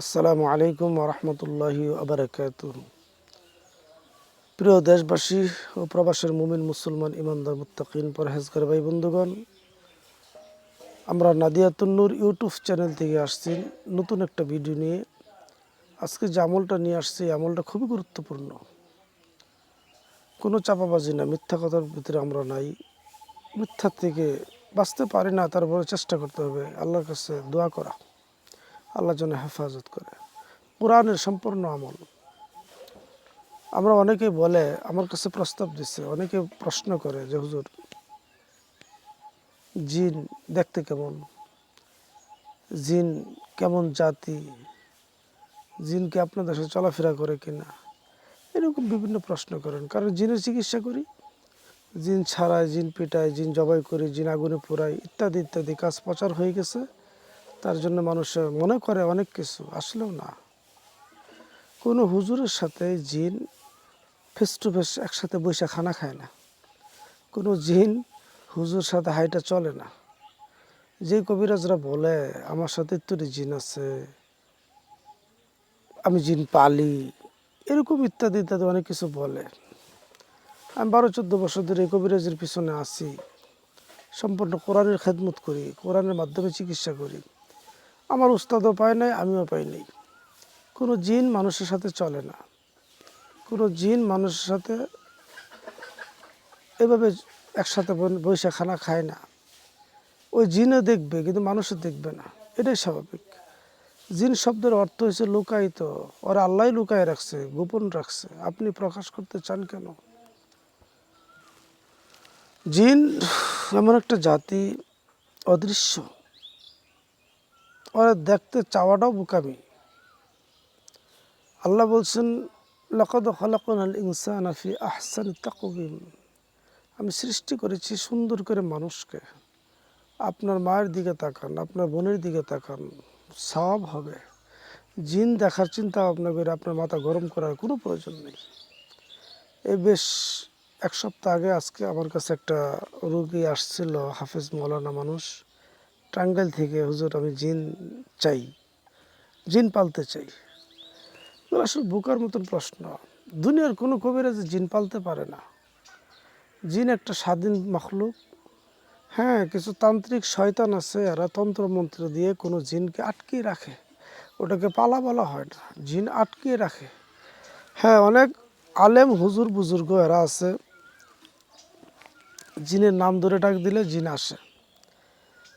আসসালামু আলাইকুম রহমতুল্লাহি আবরাকাত প্রিয় দেশবাসী ও প্রবাসের মুমিন মুসলমান ইমানদার মুত্তাকিন, পরহেজগার ভাই বন্ধুগণ, আমরা নাদিয়াতুন্নুর ইউটিউব চ্যানেল থেকে আসছি নতুন একটা ভিডিও নিয়ে। আজকে যে আমলটা নিয়ে আসছি আমলটা খুবই গুরুত্বপূর্ণ। কোনো চাপাবাজি না, মিথ্যা কথার ভিতরে আমরা নাই। মিথ্যা থেকে বাঁচতে পারি না, তারপরে চেষ্টা করতে হবে। আল্লাহর কাছে দোয়া করা। আল্লাহ যেন হেফাজত করে। কোরআনের সম্পূর্ণ আমল। আমরা অনেকে বলে, আমার কাছে প্রস্তাব দিচ্ছে অনেকে প্রশ্ন করে যে, হুজুর, জিন দেখতে কেমন? জিন কেমন জাতি? জিন কি আপনাদের সাথে চলাফেরা করে কিনা? এরকম বিভিন্ন প্রশ্ন করেন। কারণ জিনের চিকিৎসা করি, জিন ছাড়াই, জিন পিটাই, জিন জবাই করি, জিন আগুনে পোড়াই, ইত্যাদি ইত্যাদি কাজ প্রচার হয়ে গেছে। তার জন্য মানুষ মনে করে অনেক কিছু, আসলেও না। কোনো হুজুরের সাথে জিন ফেস টু ফেস একসাথে বৈশা খানা খায় না। কোনো জিন হুজুর সাথে হাইটা চলে না। যে কবিরাজরা বলে, আমার সাথে ইত্যাদি জিন আছে, আমি জিন পালি। এরকম ইত্যাদি ইত্যাদি অনেক কিছু বলে। আমি বারো চোদ্দ বছর ধরে কবিরাজের পিছনে আছি। সম্পূর্ণ কোরআনের খেদমত করি, কোরআনের মাধ্যমে চিকিৎসা করি। আমার উস্তাদও পায় নাই, আমিও পাই নাই। কোনো জিন মানুষের সাথে চলে না। কোনো জিন মানুষের সাথে এভাবে একসাথে বৈশা খানা খায় না। ওই জিনও দেখবে, কিন্তু মানুষও দেখবে না। এটাই স্বাভাবিক। জিন শব্দের অর্থ হয়েছে লুকায়িত। ওরা আল্লাহ লুকায় রাখছে, গোপন রাখছে। আপনি প্রকাশ করতে চান কেন? জিন এমন একটা জাতি, অদৃশ্য। ওরা দেখতে চাওয়াটাও বোকামি। আল্লাহ বলছেন, লকদ খলাকুন আল ইনসান আফি আহসান তাকুবিম আমি সৃষ্টি করেছি সুন্দর করে মানুষকে। আপনার মায়ের দিকে তাকান, আপনার বোনের দিকে তাকান, সব হবে। জিন দেখার চিন্তা ভাবনা করে আপনার মাথা গরম করার কোনো প্রয়োজন নেই। এই বেশ, এক সপ্তাহ আগে আজকে আমার কাছে একটা রুগী আসছিল, হাফেজ মৌলানা মানুষ। টাঙ্গাইল থেকে, হুজুর, আমি জিন চাই। জিন পালতে চাই। আসলে বোকার মতন প্রশ্ন। দুনিয়ার কোনো কবিরাজ জিন পালতে পারে না। জিন একটা স্বাধীন মখলুক। হ্যাঁ কিছু তান্ত্রিক শয়তান আছে, এরা তন্ত্রমন্ত্র দিয়ে কোনো জিনকে আটকিয়ে রাখে। ওটাকে পালা বলা হয় না। জিন আটকিয়ে রাখে। হ্যাঁ অনেক আলেম হুজুর বুজুর্গ এরা আছে। জিনের নাম ধরে ডাক দিলে জিন আসে।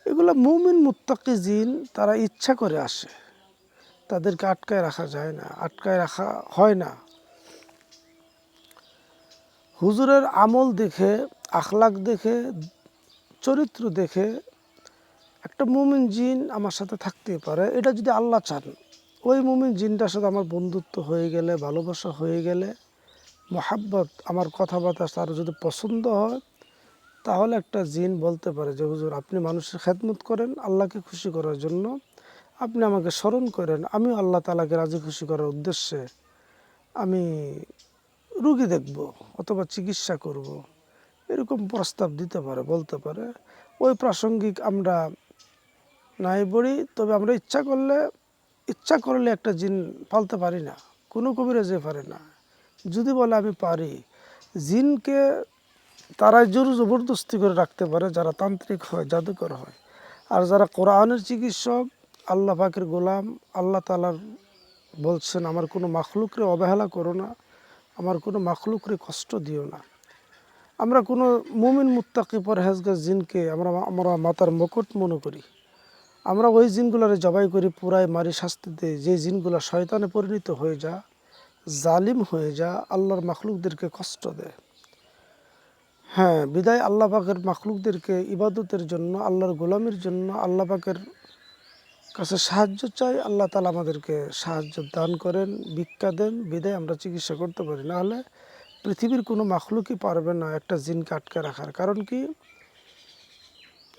এগুলো মুমিন মুত্তাকি জিন তারা ইচ্ছা করে আসে। তাদেরকে আটকায় রাখা যায় না, আটকায় রাখা হয় না। হুজুরের আমল দেখে, আখলাক দেখে, চরিত্র দেখে একটা মুমিন জিন আমার সাথে থাকতেই পারে। এটা যদি আল্লাহ চান, ওই মুমিন জিনটার সাথে আমার বন্ধুত্ব হয়ে গেলে, ভালোবাসা হয়ে গেলে, মহাব্বত, আমার কথাবার্তা তার যদি পছন্দ হয় তাহলে একটা জিন বলতে পারে যে, হুজুর, আপনি মানুষের খেদমত করেন, আল্লাহকে খুশি করার জন্য। আপনি আমাকে স্মরণ করেন, আমিও আল্লাহ তালাকে রাজি খুশি করার উদ্দেশ্যে আমি রুগী দেখব অথবা চিকিৎসা করব। এরকম প্রস্তাব দিতে পারে, বলতে পারে। ওই প্রাসঙ্গিক আমরা নাই বলি, তবে আমরা ইচ্ছা করলে ইচ্ছা করলে একটা জিন পালতে পারি না। কোনো কবিরাজে পারে না। যদি বলে আমি পারি, জিনকে তারা জোর জবরদস্তি করে রাখতে পারে, যারা তান্ত্রিক হয়, জাদুকর হয়। আর যারা কোরআনের চিকিৎসক, আল্লাহ পাকের গোলাম, আল্লাহ তালার বলছেন, আমার কোনো মাখলুকরে অবহেলা করো না, আমার কোনো মাখলুকরে কষ্ট দিও না। আমরা কোনো মুমিন মুত্তাকি পরহেজগার জিনকে আমরা আমরা মাতার মুকুট মনে করি। আমরা ওই জিনগুলারে জবাই করি, পুরাই মারি শাস্তি দিই। যে জিনগুলা শয়তানে পরিণত হয়ে যা, জালিম হয়ে যা, আল্লাহর মাখলুকদেরকে কষ্ট দেয়। হ্যাঁ বিদায় আল্লাহ পাকের মাখলুকদেরকে ইবাদতের জন্য, আল্লাহর গোলামের জন্য আল্লাহ পাকের কাছে সাহায্য চাই। আল্লাহ তালা আমাদেরকে সাহায্য দান করেন, ভিক্ষা দেন, বিদায় আমরা চিকিৎসা করতে পারি। না হলে পৃথিবীর কোনো মাখলুকই পারবে না একটা জিনকে আটকে রাখার। কারণ কি?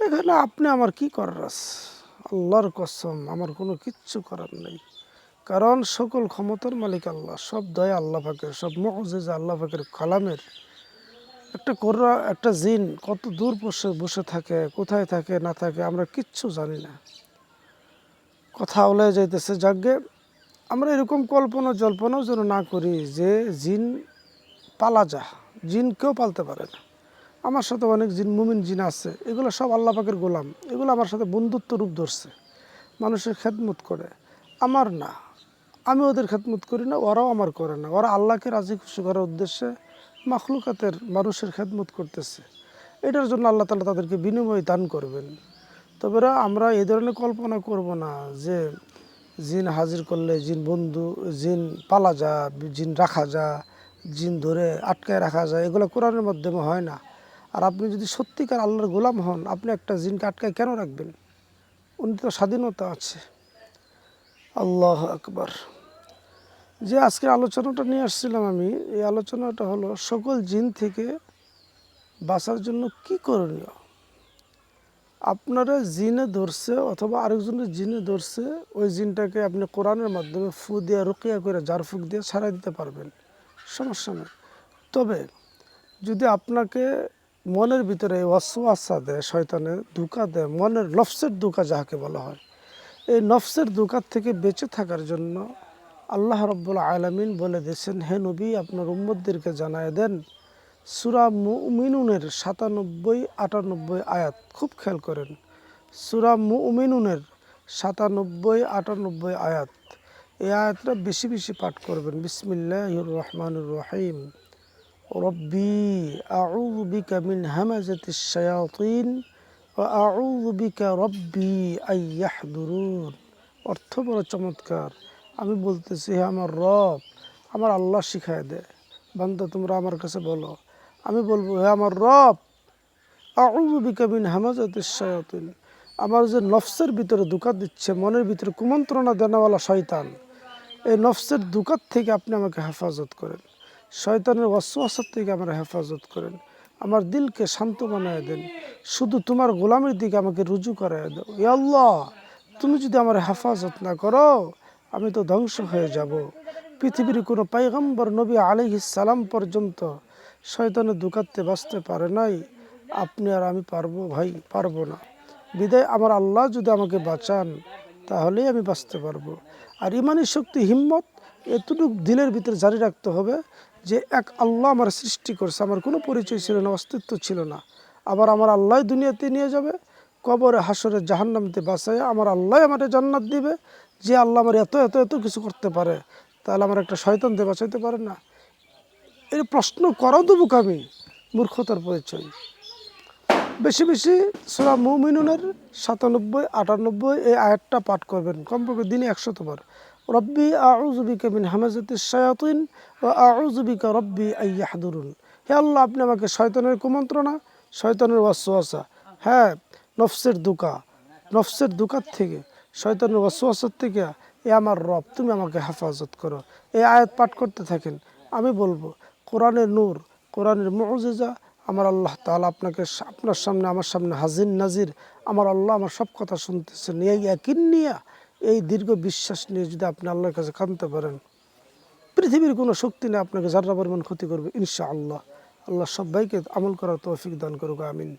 এখানে আপনি আমার কি করার আছে? আল্লাহর কসম, আমার কোনো কিচ্ছু করার নেই। কারণ সকল ক্ষমতার মালিক আল্লাহ, সব দয়া আল্লাহ পাকের, সব মজেজা আল্লাহ পাকের কালামের। একটা কোররা, একটা জিন কত দূর বসে বসে থাকে, কোথায় থাকে, না থাকে, আমরা কিচ্ছু জানি না। কথা ওলাই যাইতেছে যাকে আমরা এরকম কল্পনা জল্পনাও যেন না করি যে জিন পালা যা জিন কেউ পালতে পারে না। আমার সাথে অনেক জিন, মুমিন জিন আছে, এগুলো সব আল্লাহ পাকের গোলাম, এগুলো আমার সাথে বন্ধুত্ব রূপ ধরছে, মানুষের খেদমত করে। আমার না, আমি ওদের খেদমত করি না, ওরাও আমার করে না, ওরা আল্লাহকে রাজি খুশি করার উদ্দেশ্যে মাখলুকাতের মানুষের খেদমত করতেছে। এটার জন্য আল্লাহ তালা তাদেরকে বিনিময় দান করবেন। তবে আমরা এই ধরনের কল্পনা করব না যে জিন হাজির করলে জিন বন্ধু, জিন পালা যা, জিন রাখা যা, জিন ধরে আটকায় রাখা যায় এগুলো কোরআনের মাধ্যমে হয় না। আর আপনি যদি সত্যিকার আল্লাহর গোলাম হন, আপনি একটা জিনকে আটকায় কেন রাখবেন? উনি তো স্বাধীনতা আছে। আল্লাহ আকবার। যে আজকের আলোচনাটা নিয়ে আসছিলাম আমি, এই আলোচনাটা হলো সকল জিন থেকে বাঁচার জন্য কি করণীয়? আপনারা জিনে ধরছে অথবা আরেকজনের জিনে ধরছে, ওই জিনটাকে আপনি কোরআনের মাধ্যমে ফু দিয়ে, রুকিয়া করে জারফুক দিয়ে ছাড়াই দিতে পারবেন। সমস্যা নেই। তবে যদি আপনাকে মনের ভিতরে ওয়াসওয়াসা দেয়, শয়তানে ধোকা দেয়, মনের নফসের ধোকা যাহাকে বলা হয়, এই নফসের ধোকার থেকে বেঁচে থাকার জন্য আল্লাহ রব্বুল আলমিন বলে দিয়েছেন, হে নবী, আপনার উম্মদদেরকে জানায় দেন। সুরা মুমিনুনের সাতানব্বই, আটানব্বই আয়াত, খুব খেয়াল করেন। সুরা মুমিনুনের সাতানব্বই, আটানব্বই আয়াত, এই আয়াতটা বেশি বেশি পাঠ করবেন। বিসমিল্লাহ রহমানুর রহিম। রব্বি, আউযু বিকা মিন হামাজাতিশ শায়াতিন, ওয়া আউযু বিকা রব্বি আন অর্থ বড় চমৎকার। আমি বলতেছি, হে আমার রব, আমার আল্লাহ শিখায় দেয় বান্দা, তোমরা আমার কাছে বলো। আমি বলব, হে আমার রব, আউযু বিকা মিন আমার যে নফসের ভিতরে দুকাত দিচ্ছে, মনের ভিতরে কুমন্ত্রণা দেনাওয়ালা শয়তান, এই নফসের দুকাত থেকে আপনি আমাকে হেফাজত করেন। শয়তানের ওয়াসওয়াসার থেকে আমার হেফাজত করেন। আমার দিলকে শান্ত বানায় দেন। শুধু তোমার গোলামের দিকে আমাকে রুজু করায় দাও। আল্লাহ, তুমি যদি আমার হেফাজত না করো আমি তো ধ্বংস হয়ে যাব। পৃথিবীর কোনো পাইগম্বর নবী সালাম পর্যন্ত শয়তানে দুকাতে বাঁচতে পারে নাই। আপনি আর আমি পারব ভাই, পারব না। বিদায়, আমার আল্লাহ যদি আমাকে বাঁচান, তাহলেই আমি বাঁচতে পারব। আর ইমানি শক্তি, হিম্মত এতটুকু দিলের ভিতরে জারি রাখতে হবে যে এক আল্লাহ আমার সৃষ্টি করছে। আমার কোনো পরিচয় ছিল না, অস্তিত্ব ছিল না। আবার আমার আল্লাহ দুনিয়াতে নিয়ে যাবে, কবরে হাসরে জাহান্নামতে বাঁচায় আমার আল্লাহ আমার জান্নাত দিবে। যে আল্লাহ আমার এত এত এত কিছু করতে পারে, তাহলে আমার একটা শয়তান দিয়ে বাঁচাইতে পারে না? এই প্রশ্ন করাও দেবো আমি মূর্খতার পরিচয়। বেশি বেশি সোরা মুমিনুনের সাতানব্বই, আটানব্বই এই আয়াতটা পাঠ করবেন। কমপক্ষে দিনে একশতবার রব্বি আউজুবিকা মিন হামাজাতি শায়াতিন ও আউজুবিকা রব্বি আইয়াহাদুরুন হে আল্লাহ, আপনি আমাকে শয়তানের কুমন্ত্রণা, শয়তানের ওয়াসওয়াসা হ্যাঁ নফসের দুকা, নফসের দুকার থেকে শয়তানের ওয়াসওয়াসার থেকে এ আমার রব, তুমি আমাকে হেফাজত করো। এই আয়াত পাঠ করতে থাকেন। আমি বলব, কোরআনের নূর, কোরআনের মজেজা, আমার আল্লাহ তাআলা আপনাকে আপনার সামনে, আমার সামনে হাজির নাজির, আমার আল্লাহ আমার সব কথা শুনতেছেন। এই একিন নিয়ে, এই দীর্ঘ বিশ্বাস নিয়ে যদি আপনি আল্লাহর কাছে কানতে পারেন, পৃথিবীর কোনো শক্তি নেই আপনাকে যারা পরিমাণ ক্ষতি করবে ইনশা আল্লাহ আল্লাহ সবাইকে আমল করার তৌফিক দান করুক, আমিন।